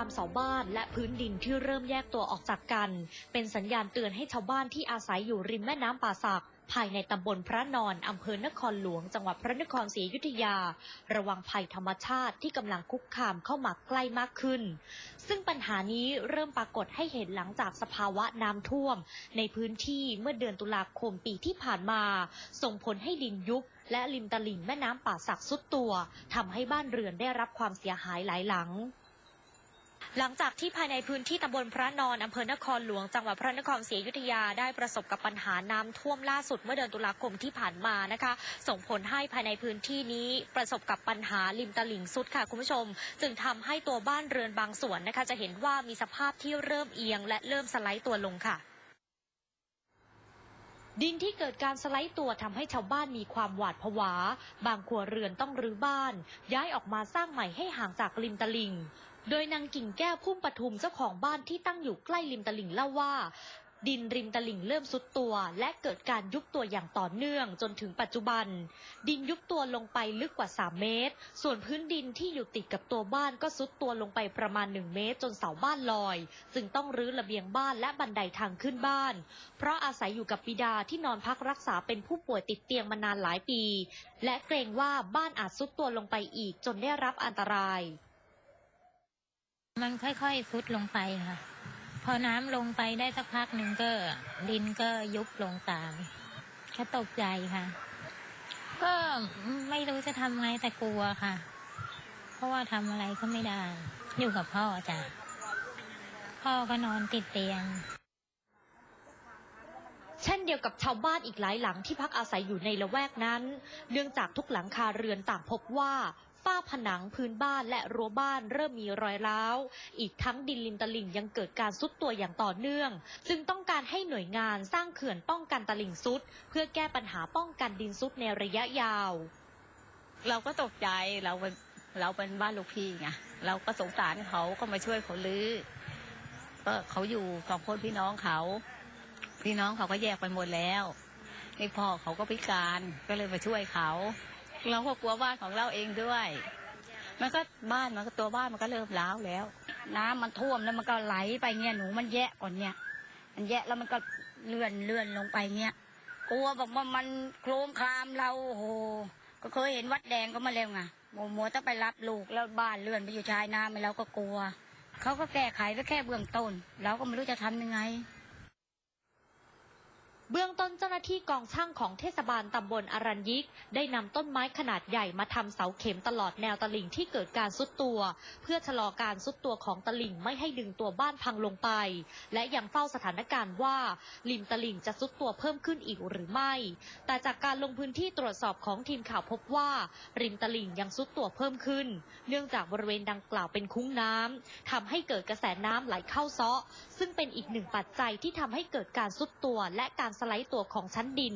ามเสาบ้านและพื้นดินที่เริ่มแยกตัวออกจากกัน เป็นสัญญาณเตือนให้ชาวบ้านที่อาศัยอยู่ริมแม่น้ำป่าสักภายในตำบลพระนอน อำเภอนครหลวง จังหวัดพระนครศรีอยุธยา ระวังภัยธรรมชาติที่กำลังคุกคามเข้ามาใกล้มากขึ้น ซึ่งปัญหานี้เริ่มปรากฏให้เห็นหลังจากสภาวะน้ำท่วม ในพื้นที่เมื่อเดือนตุลาคมปีที่ผ่านมา ส่งผลให้ดินยุบและริมตลิ่งแม่น้ำป่าสักสุดตัวทำให้บ้านเรือนได้รับความเสียหายหลายหลัง หลังจากที่ภายในพื้นที่ตำบลพระนอนอำเภอนครหลวงจังหวัดพระนครศรีอยุธยาได้ประสบกับปัญหาน้ำท่วมล่าสุดเมื่อเดือนตุลาคมที่ผ่านมานะคะ ส่งผลให้ภายในพื้นที่นี้ประสบกับปัญหาริมตลิ่งสุดค่ะคุณผู้ชม จึงทำให้ตัวบ้านเรือนบางส่วนนะคะ จะเห็นว่ามีสภาพที่เริ่มเอียง และเริ่มสไลด์ตัวลงค่ะดินที่เกิดการสไลด์ตัวทำให้ชาวบ้านมีความหวาดผวา บางครัวเรือนต้องรื้อบ้าน ย้ายออกมาสร้างใหม่ให้ห่างจากริมตลิ่ง โดยนางกิ่งแก้วพุ่มปทุมเจ้าของบ้านที่ตั้งอยู่ใกล้ริมตลิ่งเล่าว่า ดินริมตลิ่งเริ่มซุดตัว และเกิดการยุบตัวอย่างต่อเนื่องจนถึงปัจจุบัน ดินยุบตัวลงไปลึกกว่า 3 เมตร ส่วนพื้นดินที่อยู่ติดกับตัวบ้านก็ซุดตัวลงไปประมาณ 1 เมตร จนเสาบ้านลอย จึงต้องรื้อระเบียงบ้านและบันไดทางขึ้นบ้าน เพราะอาศัยอยู่กับบิดาที่นอนพักรักษาเป็นผู้ป่วยติดเตียงมานานหลายปี และเกรงว่าบ้านอาจซุดตัวลงไปอีกจนได้รับอันตราย มันค่อยๆซุดลงไปค่ะ พอน้ำลงไปได้สักพักหนึ่งก็ดินก็ยุบลงตามก็ตกใจค่ะ ก็ไม่รู้จะทำไงแต่กลัวค่ะ เพราะว่าทำอะไรก็ไม่ได้ อยู่กับพ่อจ้ะ พ่อก็นอนติดเตียงเช่นเดียวกับชาวบ้านอีกหลายหลังที่พักอาศัยอยู่ในละแวกนั้น เนื่องจากทุกหลังคาเรือนต่างพบว่า ฝ้าผนังพื้นบ้านและรั้วบ้านเริ่มมีรอยร้าว อีกทั้งดินริมตลิ่งยังเกิดการซุดตัวอย่างต่อเนื่อง จึงต้องการให้หน่วยงานสร้างเขื่อนป้องกันตลิ่งซุด เพื่อแก้ปัญหาป้องกันดินซุดในระยะยาว เราก็ตกใจเราเป็นเราเป็นบ้านลูกพี่ไงเราก็สงสารเขาก็มาช่วยเขาลื้อก็เขาอยู่สองคนพี่น้องเขา พี่น้องเขาก็แยกไปหมดแล้วนี่พ่อเขาก็พิการก็เลยมาช่วยเขา เราก็กลัวบ้านของเราเองด้วย มันก็บ้านมันก็ตัวบ้านมันก็เริ่มร้าวแล้ว น้ำมันท่วมแล้วมันก็ไหลไปเนี่ยหนูมันแยะก่อนเนี่ย มันแยะแล้วมันก็เลื่อนเลื่อนลงไปเนี่ยกลัวบอกว่ามันโครมคลามเราโอ้โหก็เคยเห็นวัดแดงก็มาเร็วไงโมโมวต้องไปรับลูกแล้วบ้านเลื่อนไปอยู่ชายน้ำไปเราก็กลัวเขาก็แก้ไขไปแค่เบื้องต้น เราก็ไม่รู้จะทำยังไง เบื้องต้นเจ้าหน้าที่กองช่างของเทศบาลตำบลอรัญยิก ได้นำต้นไม้ขนาดใหญ่มาทำเสาเข็มตลอดแนวตลิ่งที่เกิดการซุดตัว เพื่อชะลอการซุดตัวของตลิ่งไม่ให้ดึงตัวบ้านพังลงไป และยังเฝ้าสถานการณ์ว่าริมตลิ่งจะซุดตัวเพิ่มขึ้นอีกหรือไม่ แต่จากการลงพื้นที่ตรวจสอบของทีมข่าวพบว่า ริมตลิ่งยังซุดตัวเพิ่มขึ้น เนื่องจากบริเวณดังกล่าวเป็นคุ้งน้ำทำให้เกิดกระแสน้ำไหลเข้าซาะซึ่งเป็นอีกหนึ่งปัจจัยที่ทำให้เกิดการซุดตัวและการสไลด์ตัวของชั้นดิน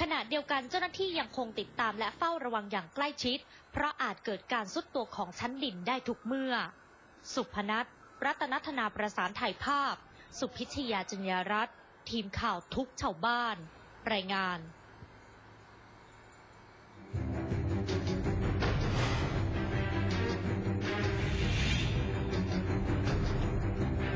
ขณะเดียวกันเจ้าหน้าที่ยังคงติดตามและเฝ้าระวังอย่างใกล้ชิด เพราะอาจเกิดการซุดตัวของชั้นดินได้ทุกเมื่อ สุพนัทรัตนธนาประสานถ่ายภาพ สุพิชยาจุญญารัตน์ทีมข่าวทุกชาวบ้าน รายงาน